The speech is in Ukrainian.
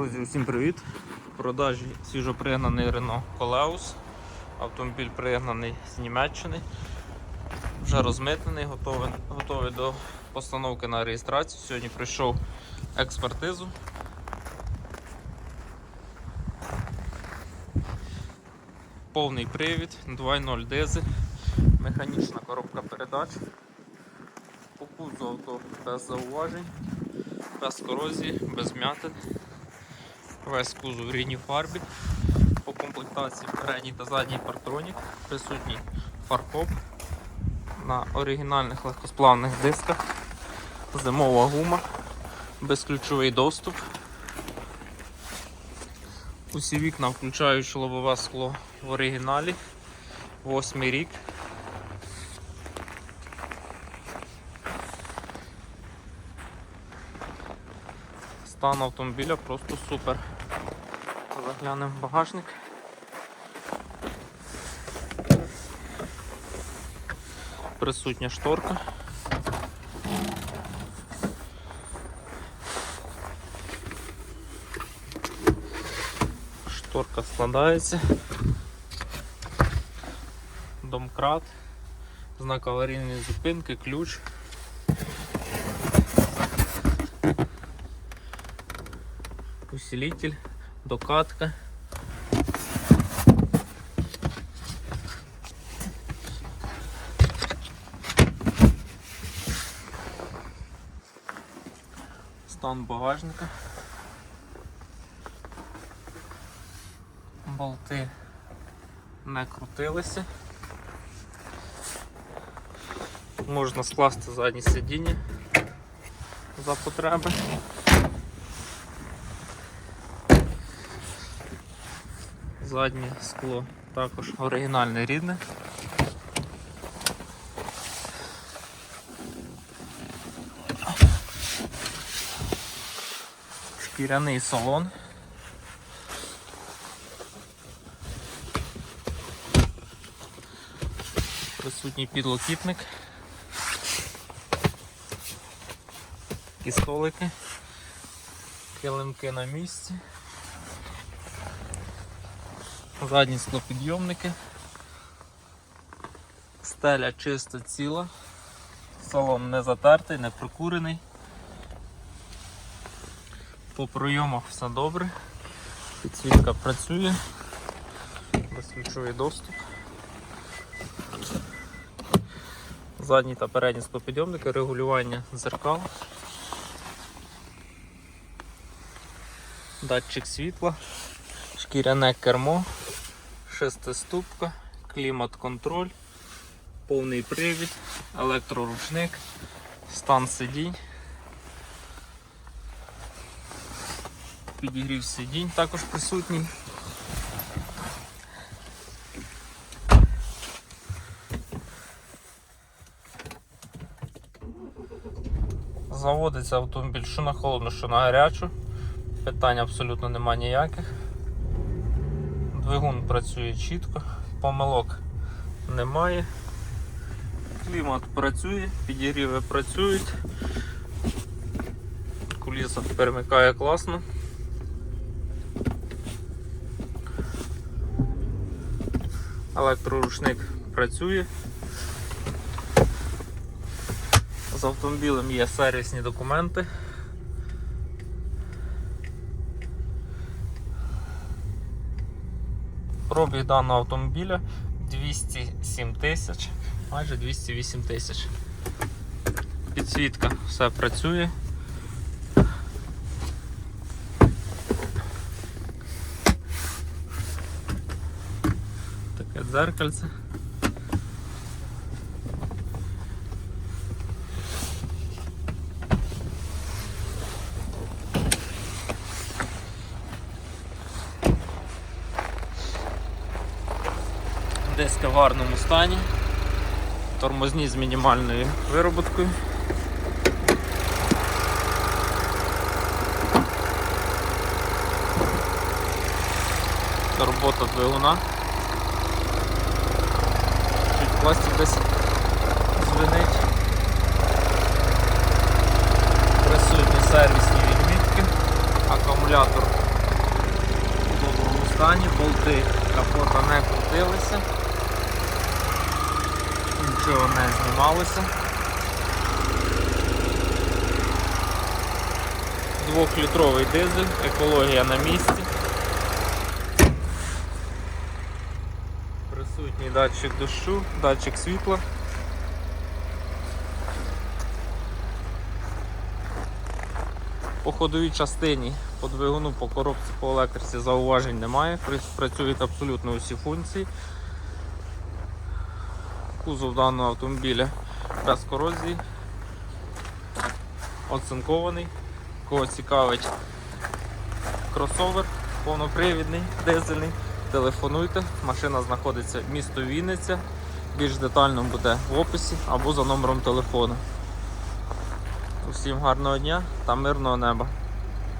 Друзі, усім привіт! В продажі свіжопригнаний Renault Coleus. Автомобіль пригнаний з Німеччини. Вже розмитнений, готовий, готовий до постановки на реєстрацію. Сьогодні прийшов експертизу. Повний привід, 2.0 дизель, механічна коробка передач. По кузову авто без зауважень, без корозії, без м'ятин. Весь кузов в рідній фарбі. По комплектації передній та задній партронік, присутній фаркоп на оригінальних легкосплавних дисках, зимова гума, безключовий доступ. Усі вікна включаючи лобове скло в оригіналі. Восьмий рік. Стан автомобіля просто супер. Заглянемо в багажник. Присутня шторка. Шторка складається. Домкрат, знак аварійної зупинки, ключ. Усилитель, докатка. Стан багажника. Болти не крутилися. Можна скласти заднє сидіння за потреби. Заднє скло також оригінальне рідне. Шкіряний салон. Присутній підлокітник. Такі столики, килимки на місці. Задні склопідйомники. Стеля чисто ціла, салон не затертий, не прокурений. По пройомах все добре. Підсвітка працює, безключовий доступ. Задні та передні склопідйомники, регулювання дзеркал. Датчик світла, шкіряне кермо, шестиступка, клімат-контроль, повний привід, електроручник, стан сидінь. Підігрів сидінь також присутній. Заводиться автомобіль що на холодну, що на гарячу. Питань абсолютно немає ніяких. Двигун працює чітко, помилок немає. Клімат працює, підігріви працюють. Куліса перемикає класно. Електрорушник працює. З автомобілем є сервісні документи. Пробіг даного автомобіля 207 тисяч, майже 208 тисяч. Підсвітка все працює. Таке дзеркальце. Диски в гарному стані, тормозні з мінімальною вироботкою. Робота двигуна. Пластик десь звенить. Присутні сервісні відмітки, акумулятор стані, болти капота не крутилися, нічого не знімалося. Двохлітровий дизель, екологія на місці. Присутній датчик дощу, датчик світла. По ходовій частині, по двигуну, по коробці, по електриці зауважень немає. Працюють абсолютно усі функції. Кузов даного автомобіля без корозії. Оцинкований. Кого цікавить кросовер повнопривідний, дизельний. Телефонуйте, машина знаходиться в місто Вінниця. Більш детально буде в описі або за номером телефону. Усім гарного дня та мирного неба.